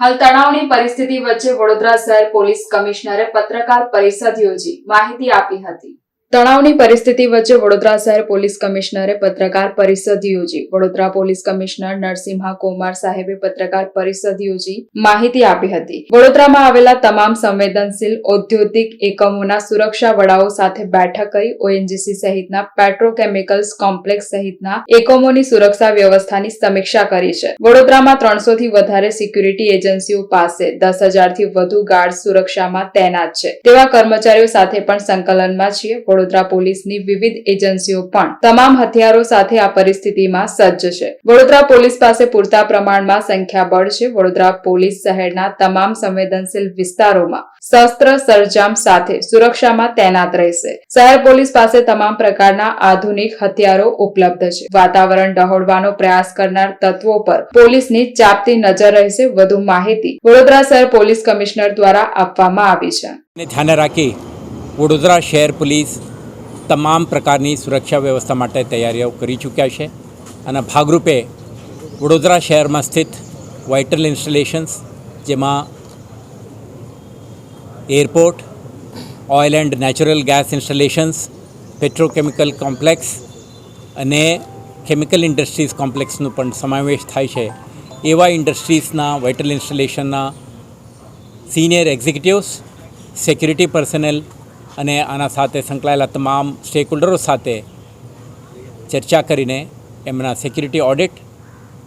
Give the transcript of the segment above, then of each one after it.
હાલ તણાવની પરિસ્થિતિ વચ્ચે વડોદરા શહેર પોલીસ કમિશનરે પત્રકાર પરિષદ યોજી માહિતી આપી હતી. તણાવની પરિસ્થિતિ વચ્ચે વડોદરા શહેર પોલીસ કમિશનરે પત્રકાર પરિષદ યોજી. વડોદરા પોલીસ કમિશનર નરસિંહા કુમાર સાહેબે પત્રકાર પરિષદ યોજી માહિતી આપી હતી. વડોદરામાં આવેલા તમામ સંવેદનશીલ ઔદ્યોગિક એકમોના સુરક્ષા વડાઓ સાથે બેઠક કરી ઓએનજીસી સહિતના પેટ્રોકેમિકલ્સ કોમ્પ્લેક્સ સહિતના એકમોની સુરક્ષા વ્યવસ્થાની સમીક્ષા કરી છે. વડોદરામાં ત્રણસો થી વધારે સિક્યુરિટી એજન્સીઓ પાસે દસ હજારથી વધુ ગાર્ડ સુરક્ષામાં તૈનાત છે. તેવા કર્મચારીઓ સાથે પણ સંકલનમાં છીએ. વડોદરા પોલીસની વિવિધ એજન્સીઓ પણ તમામ હથિયારો સાથે આ પરિસ્થિતિમાં સજ્જ છે. વડોદરા પોલીસ પાસે પૂરતા પ્રમાણમાં સંખ્યાબળ છે. વડોદરા પોલીસ શહેરના તમામ સંવેદનશીલ વિસ્તારોમાં શસ્ત્ર સરજામ સાથે સુરક્ષામાં તૈનાત રહેશે. શહેર પોલીસ પાસે તમામ પ્રકારના આધુનિક હથિયારો ઉપલબ્ધ છે. વાતાવરણ ડહોળવાનો પ્રયાસ કરનાર તત્વો પર પોલીસની ચાપતી નજર રહેશે. વધુ માહિતી વડોદરા શહેર પોલીસ કમિશનર દ્વારા આપવામાં આવી છે. ધ્યાને રાખી વડોદરા શહેર પોલીસ તમામ પ્રકારની સુરક્ષા વ્યવસ્થા માટે તૈયારીઓ કરી ચૂક્યા છે અને ભાગરૂપે વડોદરા શહેરમાં સ્થિત વાઇટલ ઇન્સ્ટોલેશન્સ, જેમાં airport, oil and natural gas installations, petrochemical complex અને કેમિકલ ઇન્ડસ્ટ્રીઝ કોમ્પ્લેક્સનું પણ સમાવેશ થાય છે. એવા ઇન્ડસ્ટ્રીઝના, વાઇટલ ઇન્સ્ટોલેશનના સિનિયર એક્ઝિક્યુટિવ્સ, સિક્યુરિટી પર્સનલ અને આના સાથે સંકળાયેલા તમામ સ્ટેકહોલ્ડરો સાથે ચર્ચા કરીને એમના સિક્યુરિટી ઓડિટ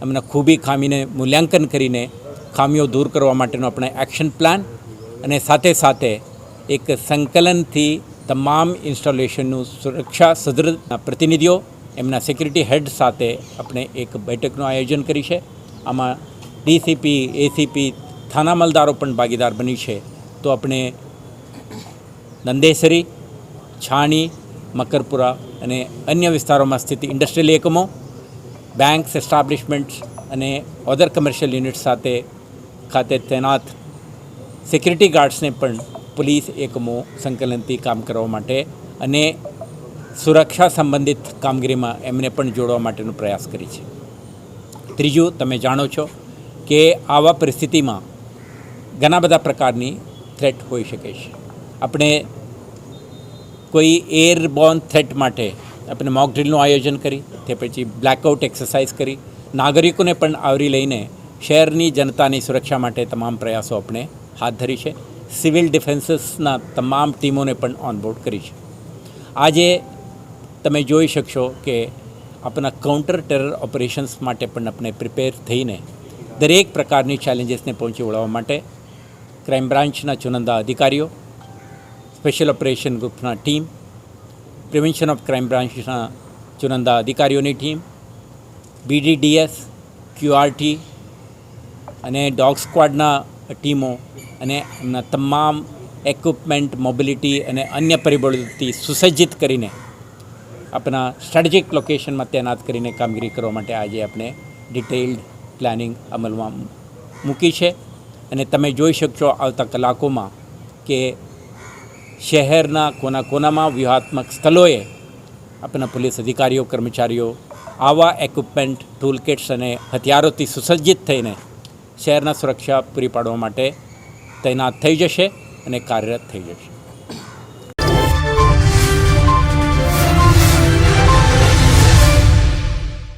એમના ખૂબી ખામીને મૂલ્યાંકન કરીને ખામીઓ દૂર કરવા માટેનો આપણે એક્શન પ્લાન અને સાથે સાથે એક સંકલનથી તમામ ઇન્સ્ટોલેશનનું સુરક્ષા સદૃઢ પ્રતિનિધિઓ, એમના સિક્યુરિટી હેડ સાથે આપણે એક બેઠકનું આયોજન કરી છે. આમાં ડીસીપી, એસીપી, થાના મલદારો પણ ભાગીદાર બની છે. તો આપણે નંદેસરી, છાણી, મકરપુરા અને અન્ય વિસ્તારોમાં સ્થિત ઇન્ડસ્ટ્રીયલ એકમો, બેંક્સ, એસ્ટાબ્લિશમેન્ટ્સ અને ઓધર કમર્શિયલ યુનિટ સાથે ખાતે તૈનાત સિક્યુરિટી ગાર્ડ્સને પણ પોલીસ એકમો સંકલનથી કામ કરવા માટે અને સુરક્ષા સંબંધિત કામગીરીમાં એમને પણ જોડવા માટેનો પ્રયાસ કરી છે. ત્રીજું, તમે જાણો છો કે આવા પરિસ્થિતિમાં ઘણા બધા પ્રકારની થ્રેટ હોઈ શકે છે. આપણે કોઈ એરબોર્ન થ્રેટ માટે આપણે મોક ડ્રિલનું આયોજન કરી, તે પછી બ્લેકઆઉટ એક્સરસાઇઝ કરી. નાગરિકોને પણ આવરી લઈને શહેરની જનતાની સુરક્ષા માટે તમામ પ્રયાસો આપણે હાથ ધરી છે. સિવિલ ડિફેન્સીસના તમામ ટીમોને પણ ઓનબોર્ડ કરી છે. આજે તમે જોઈ શકશો કે આપણા કાઉન્ટર ટેરર ઓપરેશન્સ માટે પણ આપણે પ્રિપેર થઈને દરેક પ્રકારની ચેલેન્જીસને પહોંચી વળવા માટે ક્રાઇમ બ્રાન્ચના ચુનંદા અધિકારીઓ સ્પેશિયલ ઓપરેશન ગ્રુપના ટીમ પ્રિવેન્શન ઓફ ક્રાઇમ બ્રાન્ચના ચુનંદા અધિકારીઓની ટીમ બીડીડીએસ ક્યુઆરટી અને ડોગ સ્ક્વાડના ટીમો અને એમના તમામ એક્વિપમેન્ટ મોબિલિટી અને અન્ય પરિબળોથી સુસજ્જિત કરીને આપણા સ્ટ્રેટેજિક લોકેશનમાં તૈનાત કરીને કામગીરી કરવા માટે આજે આપણે ડિટેઇલ્ડ પ્લાનિંગ અમલમાં મૂકી છે. અને તમે જોઈ શકશો આવતા કલાકોમાં કે શહેરના કોના કોનામાં વ્યૂહાત્મક સ્થળોએ આપણા પોલીસ અધિકારીઓ, કર્મચારીઓ આવા એક્વિપમેન્ટ ટૂલકેટ્સ અને હથિયારોથી સુસજ્જિત થઈને શહેરના સુરક્ષા પૂરી પાડવા માટે તૈનાત થઈ જશે અને કાર્યરત થઈ જશે.